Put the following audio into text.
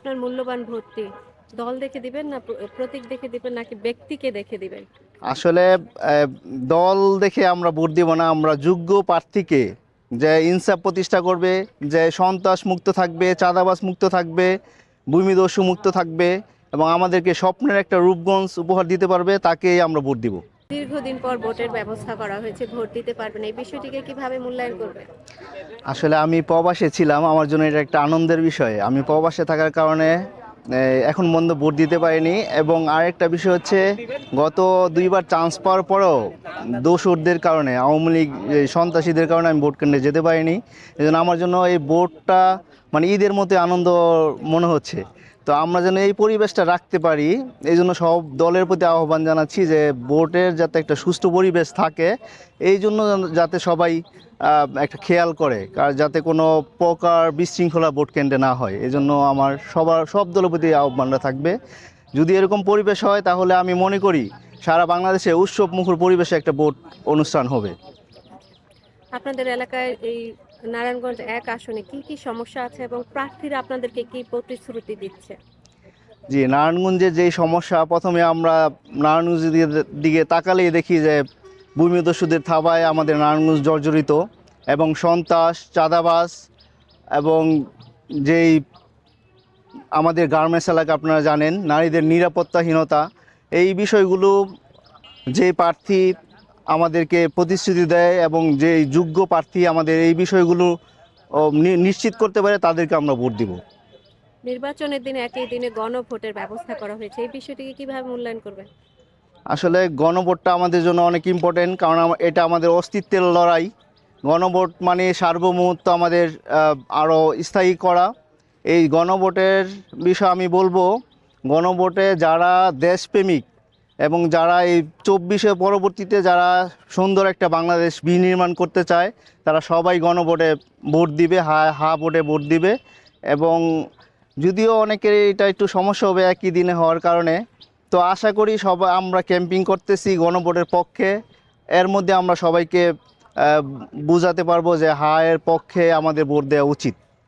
আপনার মূল্যবান ভোটটি দল দেখে দিবেন না প্রতীক দেখে দিবেন নাকি ব্যক্তিকে দেখে দিবেন? আসলে দল দেখে আমরা ভোট দিব না, আমরা যোগ্য প্রার্থীকে। যে ইনসাফ প্রতিষ্ঠা করবে, যে সন্ত্রাস মুক্ত থাকবে চাঁদাবাস মুক্ত থাকবে, ভূমিদস্যু মুক্ত থাকবে, এবং আমাদেরকে স্বপ্নের একটা রূপগঞ্জ উপহার দিতে পারবে, তাকেই আমরা ভোট দিব। দীর্ঘদিন পর ভোটের ব্যবস্থা করা হয়েছে, ভোট দিতে পারবেন, এই বিষয়টিকে কীভাবে মূল্যায়ন করবে আসলে আমি প্রবাসে ছিলাম, আমার জন্য এটা একটা আনন্দের বিষয়। আমি প্রবাসে থাকার কারণে এখন বন্ধ ভোট দিতে পারিনি এবং আরেকটা বিষয় হচ্ছে, গত দুইবার চান্স পাওয়ার পরেও দোসরদের কারণে, আওয়ামী লীগ সন্ত্রাসীদের কারণে আমি ভোট কেন্দ্রে যেতে পারিনি। এই আমার জন্য এই ভোটটা মানে ঈদের মতো আনন্দ মনে হচ্ছে। তো আমরা যেন এই পরিবেশটা রাখতে পারি, এই জন্য সব দলের প্রতি আহ্বান জানাচ্ছি যে ভোটের যাতে একটা সুষ্ঠু পরিবেশ থাকে, এই জন্য যাতে সবাই একটা খেয়াল করে যাতে কোনো প্রকার বিশৃঙ্খলা ভোট কেন্দ্রে না হয়। এই জন্য আমার সবার, সব দলের প্রতি আহ্বানটা থাকবে। যদি এরকম পরিবেশ হয়, তাহলে আমি মনে করি সারা বাংলাদেশে উৎসব মুখর পরিবেশে একটা ভোট অনুষ্ঠান হবে। আপনাদের এলাকায় এই নারায়ণগঞ্জ এক আসনে কি কি সমস্যা আছে এবং প্রার্থীরা আপনাদেরকে কি প্রতিশ্রুতি দিচ্ছে? জি নারায়ণগঞ্জের যেই সমস্যা, প্রথমে আমরা নারায়ণগঞ্জের দিকে- দিকে তাকালেই দেখি যে ভূমিদস্যুদের থাবায় আমাদের নারায়ণগঞ্জ জর্জরিত এবং সন্ত্রাস চাঁদাবাস এবং যেই আমাদের গার্মেন্টস এলাকা আপনারা জানেন, নারীদের নিরাপত্তাহীনতা, এই বিষয়গুলো যে প্রার্থী আমাদেরকে প্রতিশ্রুতি দেয় এবং যে যোগ্য প্রার্থী আমাদের এই বিষয়গুলো নিশ্চিত করতে পারে তাদেরকে আমরা ভোট দিব। নির্বাচনের দিনে একই দিনে গণভোটের ব্যবস্থা করা হয়েছে। এই বিষয়টিকে কীভাবে মূল্যায়ন করবেন? আসলে গণভোটটা আমাদের জন্য অনেক ইম্পর্টেন্ট কারণ এটা আমাদের অস্তিত্বের লড়াই। গণভোট মানে সার্বভৌমত্ব আমাদের আরও স্থায়ী করা। এই গণভোটের বিষয়ে আমি বলব গণভোটে যারা দেশপ্রেমিক এবং যারা এই চব্বিশে পরবর্তীতে যারা সুন্দর একটা বাংলাদেশ বিনির্মাণ করতে চায়, তারা সবাই গণভোটে ভোট দিবে, হা হা ভোটে ভোট দিবে। এবং যদিও অনেকের এটা একটু সমস্যা হবে একই দিনে হওয়ার কারণে, তো আশা করি সবাই, আমরা ক্যাম্পিং করতেছি গণভোটের পক্ষে। এর মধ্যে আমরা সবাইকে বোঝাতে পারব যে হায়ের পক্ষে আমাদের ভোট দেওয়া উচিত।